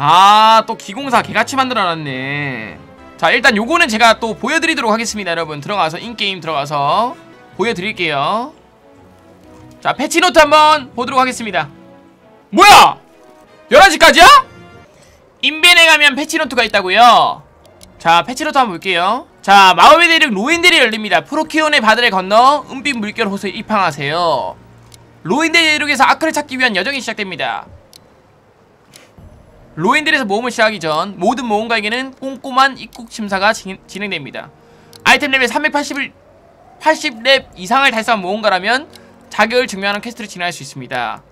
아, 또 기공사 개같이 만들어놨네. 자, 일단 요거는 제가 또 보여드리도록 하겠습니다, 여러분. 들어가서, 인게임 들어가서 보여드릴게요. 자, 패치노트 한번 보도록 하겠습니다. 뭐야! 11시까지야? 인벤에 가면 패치노트가 있다고요 자, 패치노트 한번 볼게요. 자, 마법의 대륙 로인들이 열립니다. 프로키온의 바다를 건너 은빛 물결 호수에 입항하세요. 로인들 대륙에서 아크를 찾기 위한 여정이 시작됩니다. 로인들에서 모험을 시작하기 전 모든 모험가에게는 꼼꼼한 입국 심사가 진, 진행됩니다. 아이템 레벨 380을 80렙 이상을 달성한 모험가라면 자격을 증명하는 퀘스트를 진행할 수 있습니다.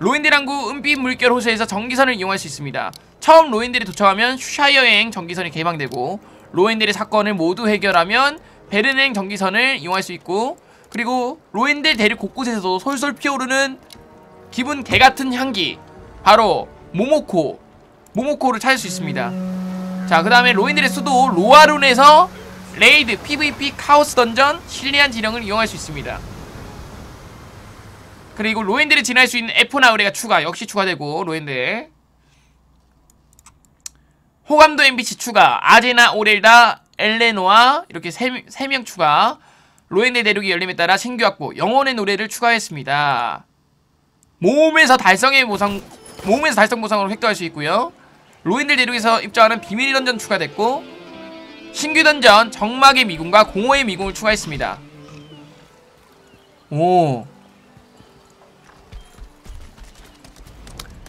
로인들 항구 은빛 물결 호수에서 전기선을 이용할 수 있습니다. 처음 로인들이 도착하면 슈샤이어행 전기선이 개방되고 로인들의 사건을 모두 해결하면 베르행 전기선을 이용할 수 있고 그리고 로인들 대륙 곳곳에서도 솔솔 피어오르는 기분 개같은 향기 바로 모모코 모모코를 찾을 수 있습니다 자 그 다음에 로인들의 수도 로아룬에서 레이드, PVP, 카오스 던전, 실리안 진영을 이용할 수 있습니다 그리고 로인들이 지날 수 있는 에포나우레가 추가 역시 추가되고 로인들 호감도 NPC 추가 아제나, 오렐다, 엘레노아 이렇게 3명 추가 로엔의 대륙이 열림에 따라 신규 확보 영혼의 노래를 추가했습니다. 모험에서 달성의 보상 모험에서 달성 보상으로 획득할 수 있고요. 로엔들 대륙에서 입장하는 비밀 던전 추가됐고 신규 던전 정막의 미궁과 공허의 미궁을 추가했습니다. 오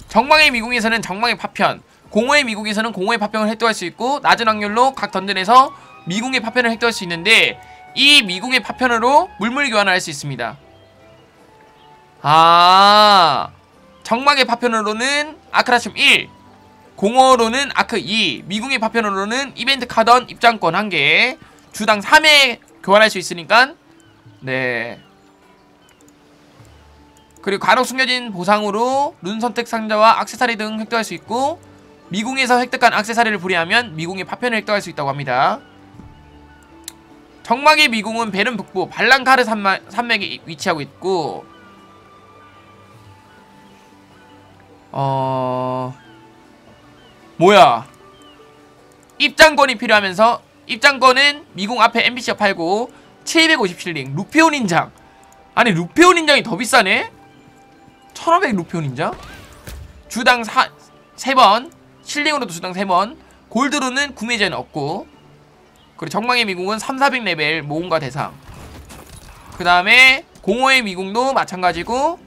정막의 미궁에서는 정막의 파편 공허의 미궁에서는 공허의 파편을 획득할 수 있고 낮은 확률로 각 던전에서 미궁의 파편을 획득할 수 있는데 이 미궁의 파편으로 물물 교환을 할 수 있습니다. 아 정막의 파편으로는 아크라춤 1 공허로는 아크 2 미궁의 파편으로는 이벤트 카던 입장권 1개. 주당 3회 교환할 수 있으니까. 네. 그리고 간혹 숨겨진 보상으로 룬 선택 상자와 악세사리 등 획득할 수 있고 미궁에서 획득한 악세사리를 불이하면 미궁의 파편을 획득할 수 있다고 합니다. 정막의 미궁은 베른 북부 발랑카르 산맥에 위치하고 있고 어... 뭐야? 입장권이 필요하면서 입장권은 미궁 앞에 NPC가 팔고 750실링 루페온 인장. 아니 루페온 인장이 더 비싸네? 1500 루페온 인장? 주당 사, 3번. 실링으로도 주당 3번. 골드로는 구매자는 없고. 그리고 정망의 미궁은 3, 400 레벨 모험가 대상. 그 다음에 공허의 미궁도 마찬가지고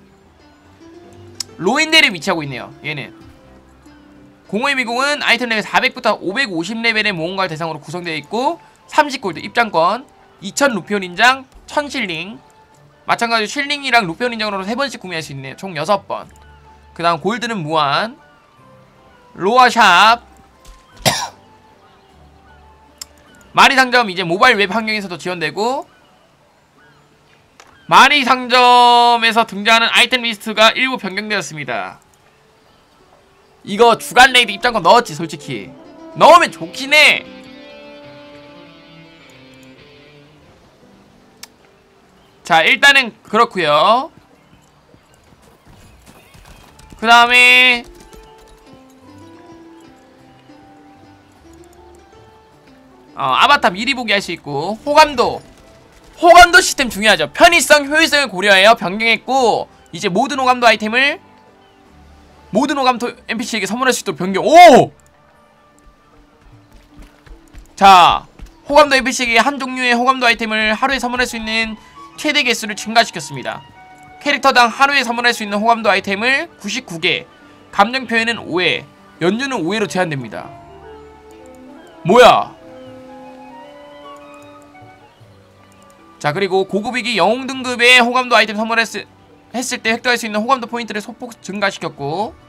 로인델에 위치하고 있네요 얘는 공허의 미궁은 아이템 레벨 400부터 550레벨의 모험가 대상으로 구성되어 있고 30골드 입장권 2000 루피온 인장 1000실링. 마찬가지로 실링이랑 루피온 인장으로 3번씩 구매할 수 있네요. 총 6번. 그 다음 골드는 무한. 로아샵. 마리 상점 이제 모바일 웹 환경에서도 지원되고 마리 상점에서 등장하는 아이템 리스트가 일부 변경되었습니다. 이거 주간 레이드 입장권 넣었지 솔직히. 넣으면 좋긴 해. 자 일단은 그렇구요. 그 다음에 어, 아바타 미리 보기 할 수 있고 호감도. 호감도 시스템 중요하죠. 편의성 효율성을 고려하여 변경했고 이제 모든 호감도 아이템을 모든 호감도 NPC에게 선물할 수 있도록 변경. 오! 자 호감도 NPC에게 한 종류의 호감도 아이템을 하루에 선물할 수 있는 최대 개수를 증가시켰습니다. 캐릭터당 하루에 선물할 수 있는 호감도 아이템을 99개 감정 표현은 5회 연주는 5회로 제한됩니다. 뭐야? 자 그리고 고급위기 영웅 등급의 호감도 아이템 선물했을 했을 때 획득할 수 있는 호감도 포인트를 소폭 증가시켰고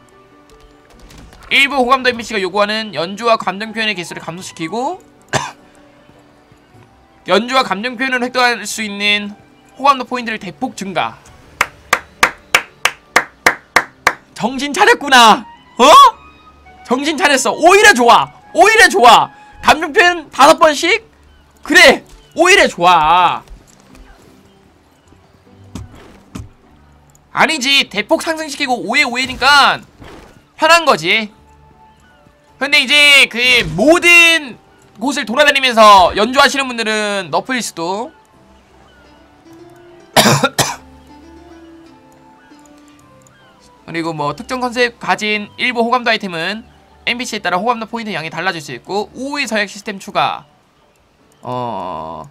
일부 호감도 NPC가 요구하는 연주와 감정 표현의 개수를 감소시키고 연주와 감정 표현을 획득할 수 있는 호감도 포인트를 대폭 증가. 정신 차렸구나. 어? 정신 차렸어. 오히려 좋아. 오히려 좋아. 감정 표현 다섯 번씩? 그래. 오히려 좋아. 아니지. 대폭 상승시키고 5에 5회니까 편한 거지 근데 이제 그 모든 곳을 돌아다니면서 연주하시는 분들은 너프일 수도. 그리고 뭐 특정 컨셉 가진 일부 호감도 아이템은 NPC에 따라 호감도 포인트 양이 달라질 수 있고 우회 서약 시스템 추가. 어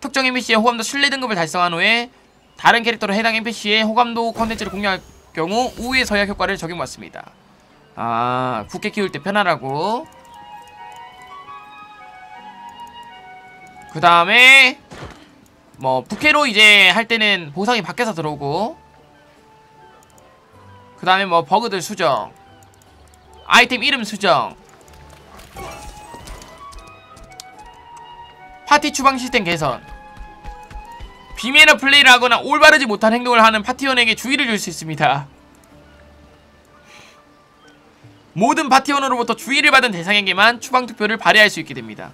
특정 NPC의 호감도 신뢰 등급을 달성한 후에 다른 캐릭터로 해당 NPC의 호감도 컨텐츠를 공유할 경우 우회 서약 효과를 적용받습니다 아 국회 키울 때 편하라고. 그 다음에 뭐 부캐로 이제 할 때는 보상이 밖에서 들어오고. 그 다음에 뭐 버그들 수정. 아이템 이름 수정. 파티 추방 시스템 개선. 비매너 플레이를 하거나 올바르지 못한 행동을 하는 파티원에게 주의를 줄 수 있습니다 모든 파티원으로부터 주의를 받은 대상에게만 추방투표를 발휘할 수 있게 됩니다.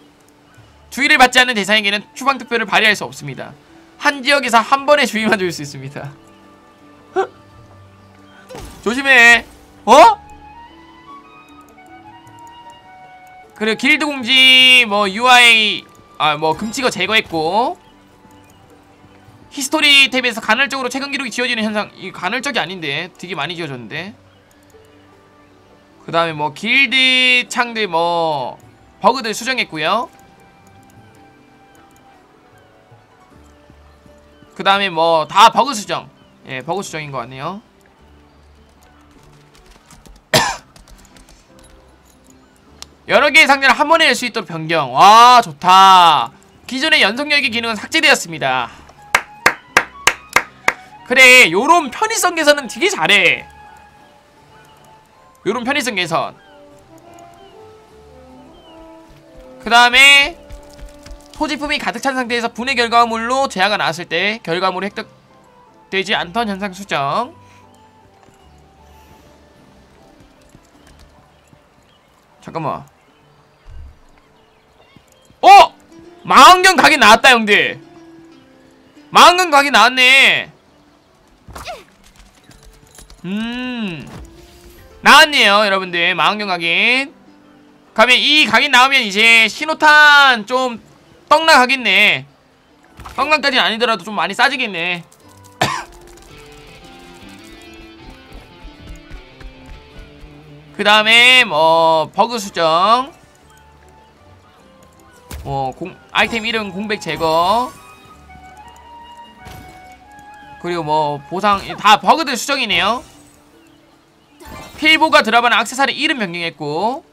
주의를 받지 않는 대상에게는 추방투표를 발휘할 수 없습니다. 한 지역에서 한 번의 주의만 줄 수 있습니다. 조심해. 어? 그리고 길드 공지 뭐 UI 아 뭐 금치거 제거했고 히스토리 탭에서 간헐적으로 최근 기록이 지워지는 현상 이 간헐적이 아닌데 되게 많이 지워졌는데 그 다음에 뭐 길드 창들 뭐 버그들 수정했고요. 그 다음에 뭐 다 버그 수정. 예 버그 수정인 것 같네요. 여러 개의 상자를 한 번에 열 수 있도록 변경. 와 좋다. 기존의 연속 열기 기능은 삭제되었습니다. 그래 요런 편의성 개선은 되게 잘해 요런 편의성 개선. 그 다음에 소지품이 가득 찬 상태에서 분해 결과물로 제약가 나왔을 때 결과물이 획득되지 않던 현상 수정. 잠깐만. 어! 망원경 각이 나왔다 형들. 망원경 각이 나왔네. 음 나왔네요 여러분들. 망원경 각인. 그러면 이 각인 나오면 이제 신호탄 좀 떡락 하겠네. 떡락까지는 아니더라도 좀 많이 싸지겠네. 그 다음에 뭐 버그 수정. 어, 공, 아이템 이름 공백 제거. 그리고 뭐 보상 다 버그들 수정이네요 필보가 들어가는 악세사리 이름 변경했고.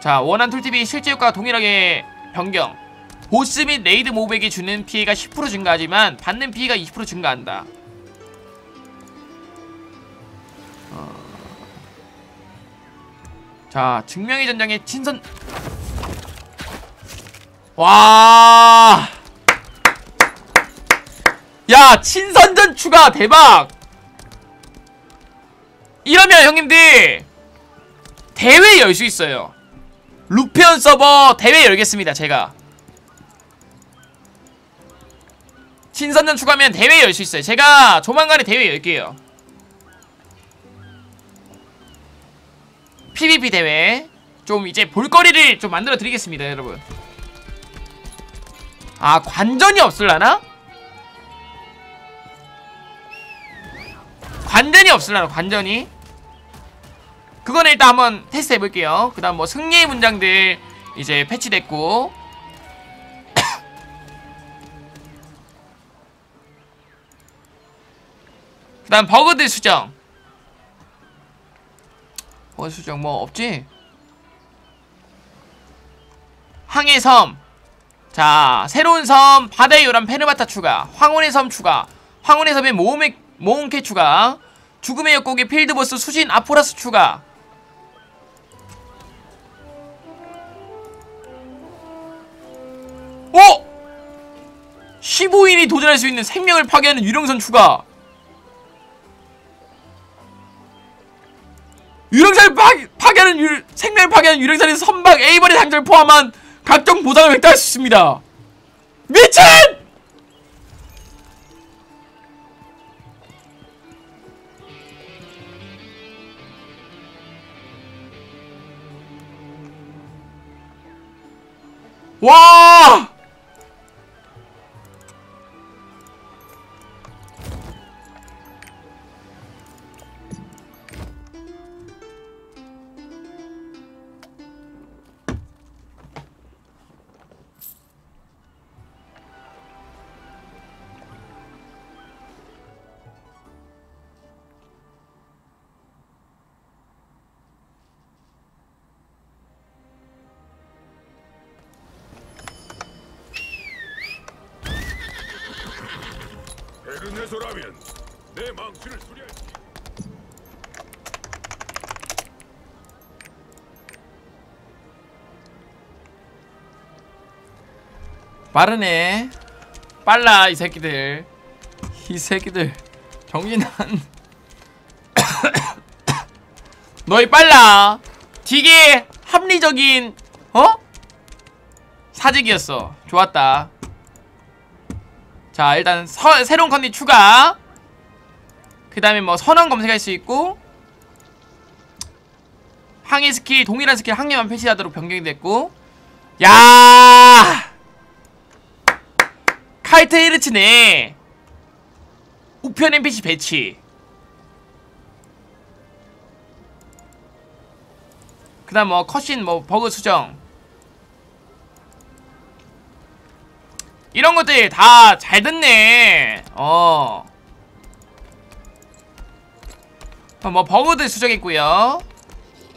자 원한 툴팁이 실제 효과와 동일하게 변경. 보스 및 레이드 모백이 주는 피해가 10% 증가하지만 받는 피해가 20% 증가한다. 자 증명의 전장의 친선. 와. 야, 친선전 추가 대박. 이러면 형님들 대회 열 수 있어요. 루페온 서버 대회 열겠습니다, 제가. 친선전 추가하면 대회 열 수 있어요. 제가 조만간에 대회 열게요. PVP 대회 좀 이제 볼거리를 좀 만들어 드리겠습니다 여러분 아 관전이 없을라나? 관전이 없을라나 관전이 그거는 일단 한번 테스트 해볼게요 그 다음 뭐 승리의 문장들 이제 패치됐고 그 다음 버그들 수정 어 수정 뭐 없지? 항해 섬. 자, 새로운 섬 바다의 요람 페르마타 추가. 황혼의 섬 추가. 황혼의 섬의 모험의 모험캐 추가. 죽음의 역곡의 필드보스 수신 아포라스 추가. 어? 15인이 도전할 수 있는 생명을 파괴하는 유령선 추가. 유령산을 파, 파괴하는 유, 생명을 파괴하는 유령산의 선박 A번의 상자를 포함한 각종 보상을 획득할 수 있습니다. 미친! 와! 베르네소라면 내 망치를 수리할지. 빠르네. 빨라 이 새끼들. 이 새끼들 정신 안. 너희 빨라. 되게 합리적인 어? 사직이었어. 좋았다. 자 일단 서, 새로운 컨디 추가. 그 다음에 뭐 선언 검색할 수 있고 항해 스킬 동일한 스킬 항해만 표시하도록 변경이 됐고. 야! 카이트 헤르츠네. 우편 NPC 배치. 그 다음 뭐 컷신 뭐 버그 수정 이런 것들 다잘 됐네 어. 어, 뭐 버그들 수정했고요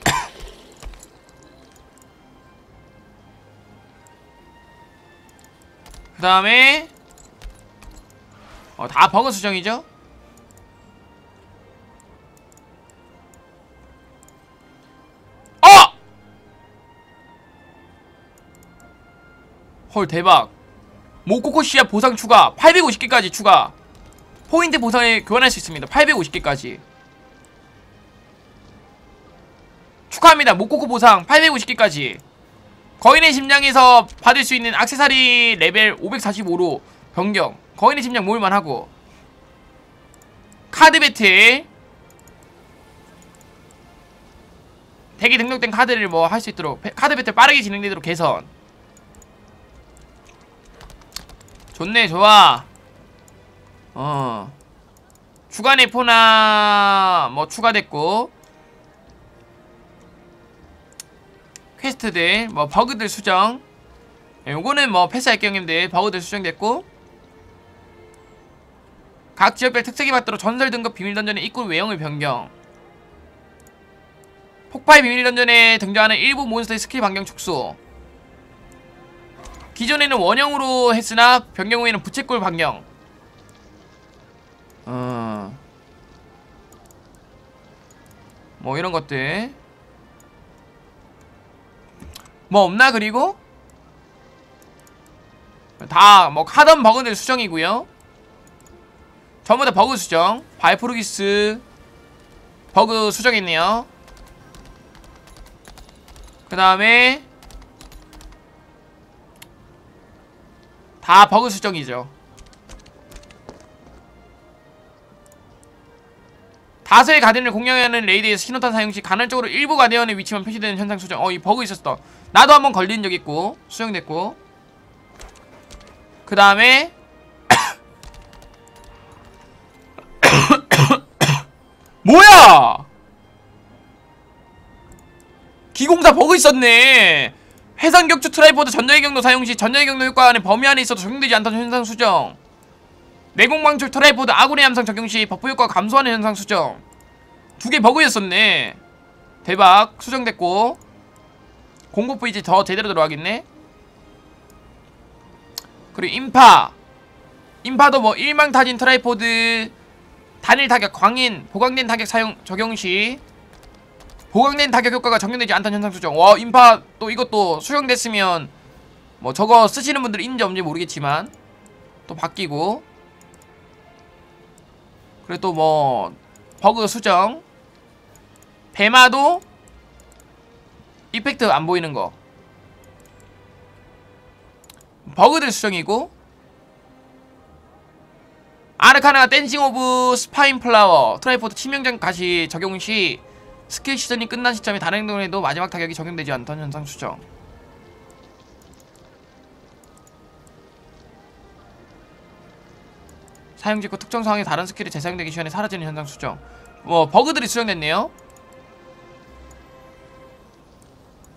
그 다음에 어, 다 버그 수정이죠 어! 헐 대박 모코코 시야 보상 추가 850개까지 추가. 포인트 보상에 교환할 수 있습니다. 850개까지. 축하합니다. 모코코 보상 850개까지. 거인의 심장에서 받을 수 있는 악세사리 레벨 545로 변경. 거인의 심장 모을만 하고. 카드 배틀. 대기 등록된 카드를 뭐 할 수 있도록 페- 카드 배틀 빠르게 진행되도록 개선 좋네 좋아. 어. 추가 네포나 뭐 추가됐고. 퀘스트들 뭐 버그들 수정. 예, 요거는 뭐 패스할게요 형님들 버그들 수정됐고. 각 지역별 특색에 맞도록 전설 등급 비밀 던전의 입구 외형을 변경. 폭파의 비밀 던전에 등장하는 일부 몬스터의 스킬 반경 축소 기존에는 원형으로 했으나 변경 후에는 부채꼴 반경. 어... 뭐 이런 것들. 뭐 없나 그리고? 다 뭐 하던 버그들 수정이고요. 전부 다 버그 수정. 발프루기스 버그 수정했네요. 그 다음에 다 버그 수정이죠. 다수의 가디언을 공격하는 레이드에서 신호탄 사용 시 간헐적으로 일부 가디언의 위치만 표시되는 현상 수정. 어 이 버그 있었어. 나도 한번 걸린 적 있고 수정됐고. 그 다음에 뭐야? 기공사 버그 있었네 해상 격추 트라이포드 전자의 경로 사용 시 전자의 경로 효과 안에 범위 안에 있어도 적용되지 않던 현상 수정. 내공 방출 트라이포드 아군의 함성 적용 시 버프 효과 감소하는 현상 수정. 두 개 버그였었네. 대박. 수정됐고. 공버프 이제 더 제대로 들어가겠네. 그리고 인파. 인파도 뭐 일망타진 트라이포드 단일 타격 광인 보강된 타격 사용 적용 시 보강된 타격 효과가 적용되지 않던 현상 수정. 와 인파 또 이것도 수정됐으면 뭐 저거 쓰시는 분들 있는지 없는지 모르겠지만 또 바뀌고. 그리고 또 뭐 버그 수정. 배마도 이펙트 안 보이는 거. 버그들 수정이고. 아르카나 댄싱 오브 스파인 플라워 트라이포드 치명장 가시 적용 시 스킬 시전이 끝난 시점이 다른 행동에도 마지막 타격이 적용되지 않던 현상 추정. 사용 직후 특정 상황에 다른 스킬이 재사용되기 시간에 사라지는 현상 수정. 뭐 버그들이 수정됐네요.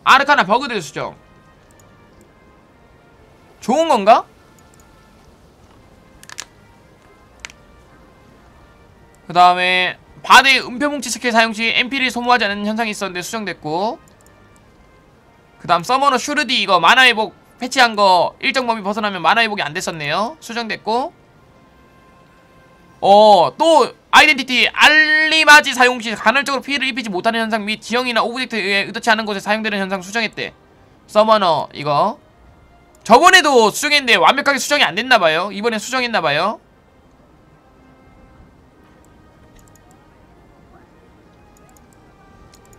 아르카나 버그들 수정. 좋은 건가? 그 다음에 바드의 은폐뭉치 스킬 사용 시 MP를 소모하지 않는 현상이 있었는데 수정됐고 그 다음 서머너 슈르디 이거 만화 회복 패치한 거 일정 범위 벗어나면 만화 회복이 안 됐었네요. 수정됐고 어 또 아이덴티티 알리마지 사용 시 간헐적으로 피해를 입히지 못하는 현상 및 지형이나 오브젝트에 의해 의도치 않은 곳에 사용되는 현상 수정했대. 서머너 이거. 저번에도 수정했는데 완벽하게 수정이 안 됐나봐요. 이번에 수정했나봐요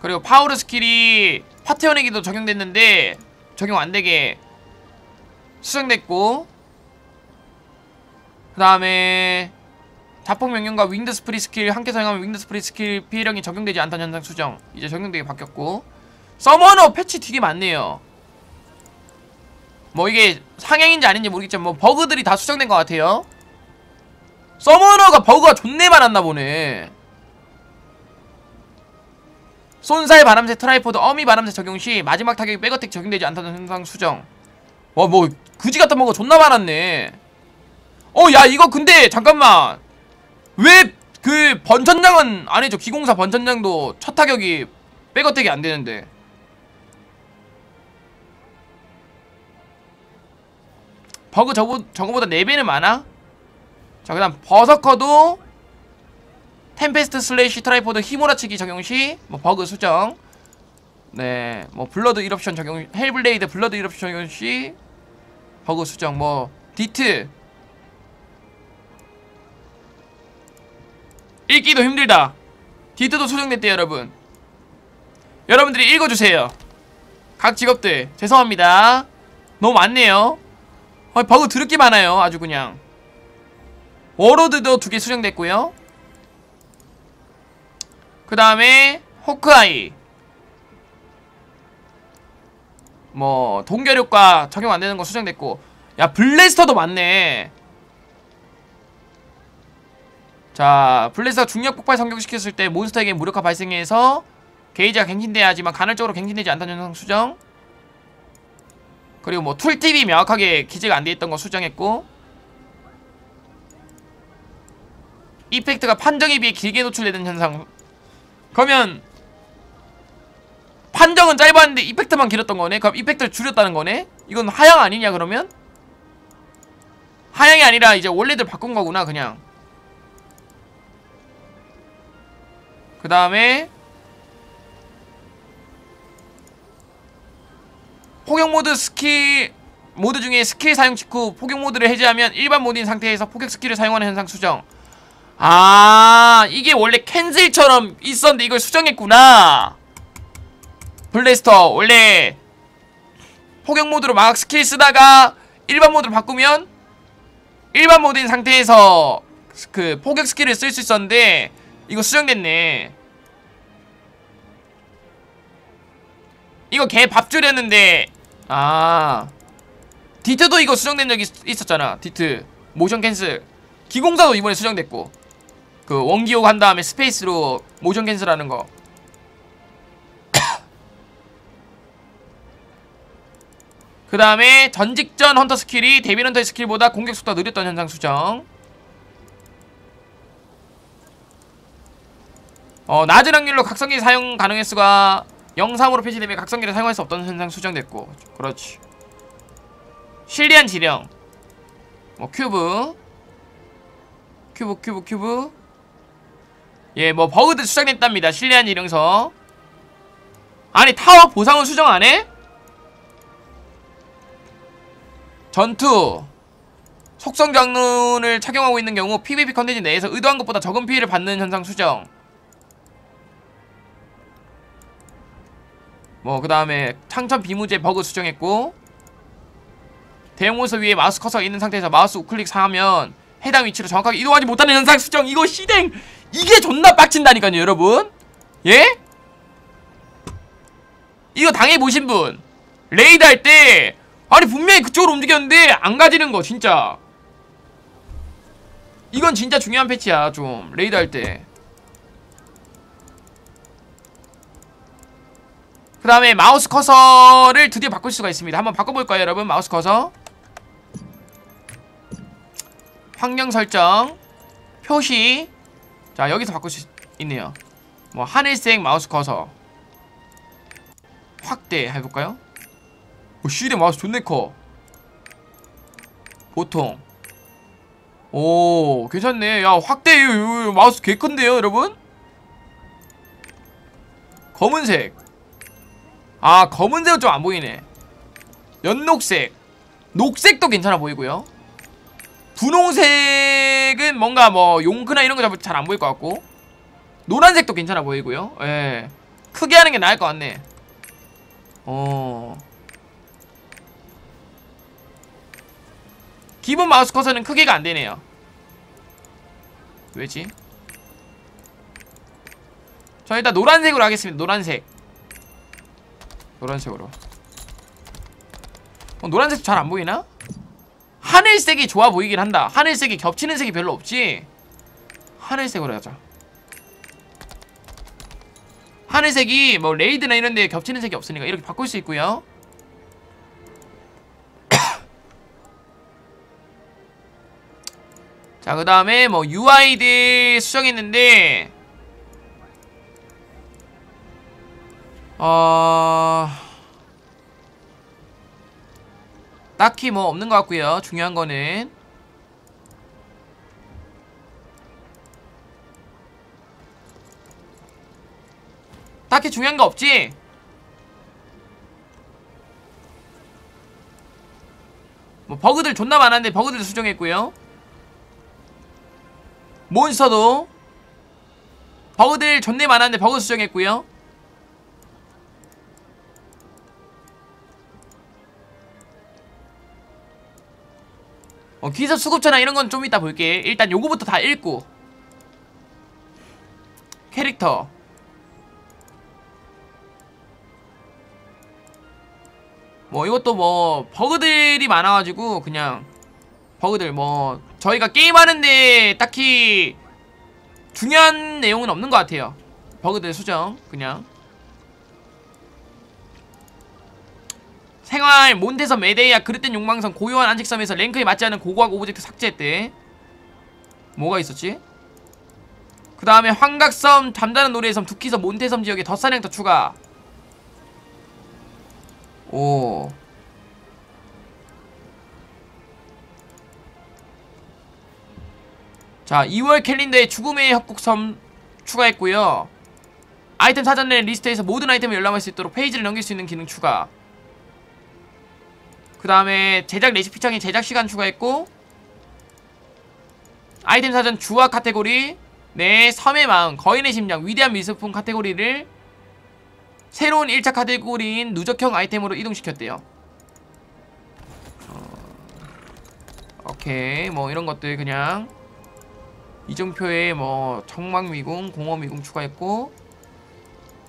그리고 파워르 스킬이 파테온에게도 적용됐는데 적용 안되게 수정됐고 그 다음에 자폭 명령과 윈드 스프리 스킬 함께 사용하면 윈드 스프리 스킬 피해량이 적용되지 않다는 현상 수정 이제 적용되게 바뀌었고 서머너 패치 되게 많네요. 뭐 이게 상향인지 아닌지 모르겠지만 뭐 버그들이 다 수정된 것 같아요. 서머너가 버그가 존내 많았나 보네 쏜살 바람새 트라이포드 어미 바람새 적용 시 마지막 타격이 백어택 적용되지 않다는 현상 수정. 와 뭐 그지 같은 버그 존나 많았네. 어 야 이거 근데 잠깐만. 왜 그 번천장은 아니죠 기공사 번천장도 첫 타격이 백어택이 안 되는데. 버그 저거, 저거보다 4배는 많아? 자, 그 다음, 버서커도 템페스트 슬래시 트라이포드 히모라치기 적용 시, 뭐, 버그 수정. 네, 뭐, 블러드 이럽션 적용, 헬블레이드 블러드 이럽션 적용 시, 버그 수정, 뭐, 디트. 읽기도 힘들다. 디트도 수정됐대요, 여러분. 여러분들이 읽어주세요. 각 직업들, 죄송합니다. 너무 많네요. 아, 버그 드럽게 많아요. 아주 그냥. 워로드도 두 개 수정됐고요. 그 다음에 호크아이. 뭐 동결효과 적용 안 되는 거 수정됐고. 야 블래스터도 많네. 자 블래스터 중력 폭발 성격시켰을 때 몬스터에게 무력화 발생해서 게이지가 갱신돼야 하지만 간헐적으로 갱신되지 않다는 현상 수정. 그리고 뭐 툴팁이 명확하게 기재가 안 돼 있던 거 수정했고 이펙트가 판정에 비해 길게 노출되는 현상 그러면 판정은 짧았는데 이펙트만 길었던 거네? 그럼 이펙트를 줄였다는 거네? 이건 하향 아니냐 그러면? 하향이 아니라 이제 원래들 바꾼 거구나 그냥 그 다음에 포격 모드 스킬 모드 중에 스킬 사용 직후 포격 모드를 해제하면 일반 모드인 상태에서 포격 스킬을 사용하는 현상 수정. 아 이게 원래 캔슬처럼 있었는데 이걸 수정했구나. 블래스터 원래 포격 모드로 막 스킬 쓰다가 일반 모드로 바꾸면 일반 모드인 상태에서 그 포격 스킬을 쓸 수 있었는데 이거 수정됐네. 이거 개 밥줄였는데 아 디트도 이거 수정된 적이 있- 있었잖아 디트 모션 캔슬 기공사도 이번에 수정됐고 그 원기옥 한 다음에 스페이스로 모션 캔슬하는 거. 그 다음에 전직전 헌터 스킬이 데빌 헌터의 스킬보다 공격 속도가 느렸던 현상 수정. 어, 낮은 확률로 각성기 사용 가능 횟수가 영상으로 표시되면 각성기를 사용할 수 없던 현상 수정됐고. 그렇지. 실리안 지령. 뭐 큐브. 큐브 큐브 큐브 예 뭐 버그들 수정됐답니다. 실리안 지령서. 아니 타워 보상은 수정 안 해? 전투. 속성 장론을 착용하고 있는 경우 PVP 컨텐츠 내에서 의도한 것보다 적은 피해를 받는 현상 수정. 뭐 그 다음에 창천 비무제 버그 수정했고 대형 몬스터 위에 마우스 커서가 있는 상태에서 마우스 우클릭 사하면 해당 위치로 정확하게 이동하지 못하는 현상 수정. 이거 시댕 이게 존나 빡친다니까요 여러분. 예? 이거 당해보신 분 레이드 할 때 아니 분명히 그쪽으로 움직였는데 안 가지는 거 진짜. 이건 진짜 중요한 패치야 좀 레이드 할때. 그 다음에 마우스 커서를 드디어 바꿀 수가 있습니다. 한번 바꿔볼까요 여러분 마우스 커서. 환경 설정 표시 자 여기서 바꿀 수 있네요. 뭐 하늘색 마우스 커서 확대 해볼까요? 오 슈리 마우스 존내 커. 보통. 오 괜찮네. 야 확대 이- 이- 이 마우스 개 큰데요 여러분? 검은색. 아 검은색은 좀 안 보이네. 연녹색. 녹색도 괜찮아 보이고요 분홍색은 뭔가 뭐 용크나 이런 거 잘 안 보일 것 같고. 노란색도 괜찮아 보이고요. 예. 크게 하는 게 나을 것 같네. 어. 기본 마우스 커서는 크기가 안 되네요. 왜지? 저 일단 노란색으로 하겠습니다. 노란색. 노란색으로. 어, 노란색 잘 안 보이나? 하늘색이 좋아 보이긴 한다. 하늘색이 겹치는 색이 별로 없지. 하늘색으로 하자. 하늘색이 뭐 레이드나 이런 데 겹치는 색이 없으니까 이렇게 바꿀 수 있고요. 자, 그 다음에 뭐 UI들 수정했는데 어... 딱히 뭐 없는 것 같고요. 중요한 거는. 딱히 중요한 거 없지? 뭐 버그들 존나 많았는데 버그들 수정했고요. 몬스터도 버그들 존내 많았는데 버그 수정했고요 어, 기습 수급처나 이런 건 좀 이따 볼게. 일단 요거부터 다 읽고. 캐릭터. 뭐 이것도 뭐 버그들이 많아가지고 그냥 버그들 뭐 저희가 게임하는데 딱히 중요한 내용은 없는 것 같아요. 버그들 수정 그냥 생활 몬테섬 메데이아 그릇된 욕망성 고요한 안식섬에서 랭크에 맞지 않은 고고학 오브젝트 삭제했대 뭐가 있었지? 그 다음에 환각섬 잠자는 노래의 섬 두키섬 몬테섬 지역에 덧사냥터 추가 오 자, 2월 캘린더에 죽음의 협곡섬 추가했고요. 아이템 사전 내 리스트에서 모든 아이템을 열람할 수 있도록 페이지를 넘길 수 있는 기능 추가. 그 다음에 제작 레시피창에 제작 시간 추가했고 아이템 사전 주화 카테고리 내 섬의 마음, 거인의 심장, 위대한 미술품 카테고리를 새로운 1차 카테고리인 누적형 아이템으로 이동시켰대요. 어... 오케이, 뭐 이런 것들 그냥 이정표에 뭐 청막미궁, 공허미궁 추가했고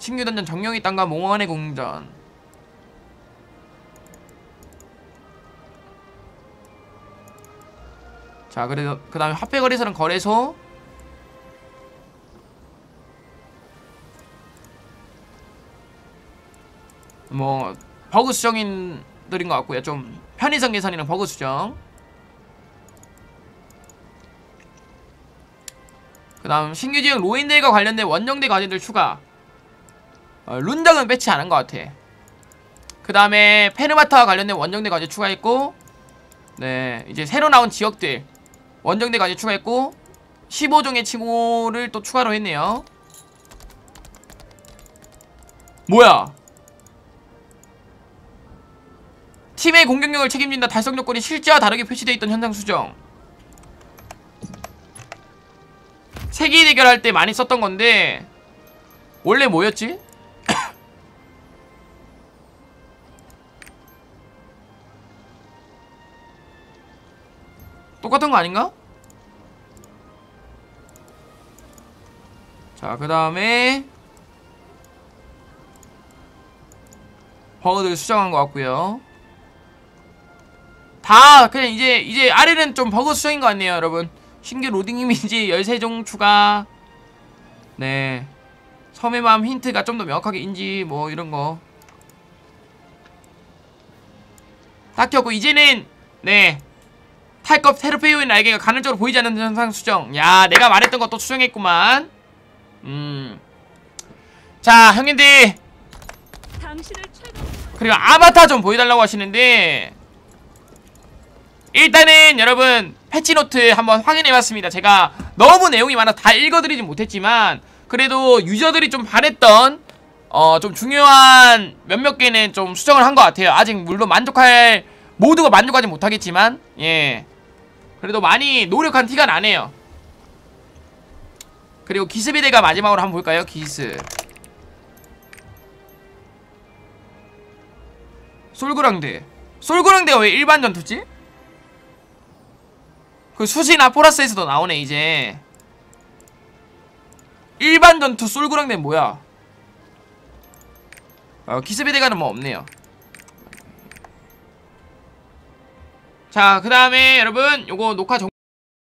신규 던전 정령의 땅과 몽환의 궁전 자 그래서 그 다음에 화폐거래소는 거래소. 뭐 버그 수정인들인 것 같고요. 좀 편의성 개선이랑 버그 수정. 그 다음 신규 지역 로인들과 관련된 원정대 과제들 추가. 어, 룬장은 배치 않은 것 같아. 그 다음에 페르마타와 관련된 원정대 과제 추가했고 네 이제 새로 나온 지역들 원정대 과제 추가했고 15종의 칭호를 또 추가로 했네요. 뭐야? 팀의 공격력을 책임진다 달성 요건이 실제와 다르게 표시되어 있던 현상 수정. 세기 대결할 때 많이 썼던 건데 원래 뭐였지? 똑같은 거 아닌가? 자, 그 다음에 버그들 수정한 것 같고요. 다 그냥 이제 이제 아래는 좀 버그 수정인 것 같네요 여러분. 신규 로딩 이미지 13종 추가. 네. 섬의 마음 힌트가 좀 더 명확하게 인지 뭐 이런 거. 딱히 없고 이제는 네 탈것 새로 페이오인 날개가 가능적으로 보이지 않는 현상 수정. 야 내가 말했던 것도 수정했구만. 음자 형님들. 그리고 아바타 좀 보여달라고 하시는데. 일단은 여러분 패치노트 한번 확인해봤습니다. 제가 너무 내용이 많아 다 읽어드리진 못했지만 그래도 유저들이 좀 바랬던 어 좀 중요한 몇몇 개는 좀 수정을 한 것 같아요. 아직 물론 만족할 모두가 만족하지 못하겠지만 예 그래도 많이 노력한 티가 나네요. 그리고 기습비대가 마지막으로 한번 볼까요? 기습. 솔그랑대. 솔그랑대가 왜 일반 전투지? 그 수시나 포라스에서도 나오네 이제. 일반 전투 솔그랑대 뭐야? 어, 기습비대가는 뭐 없네요 자 그 다음에 여러분 요거 녹화 종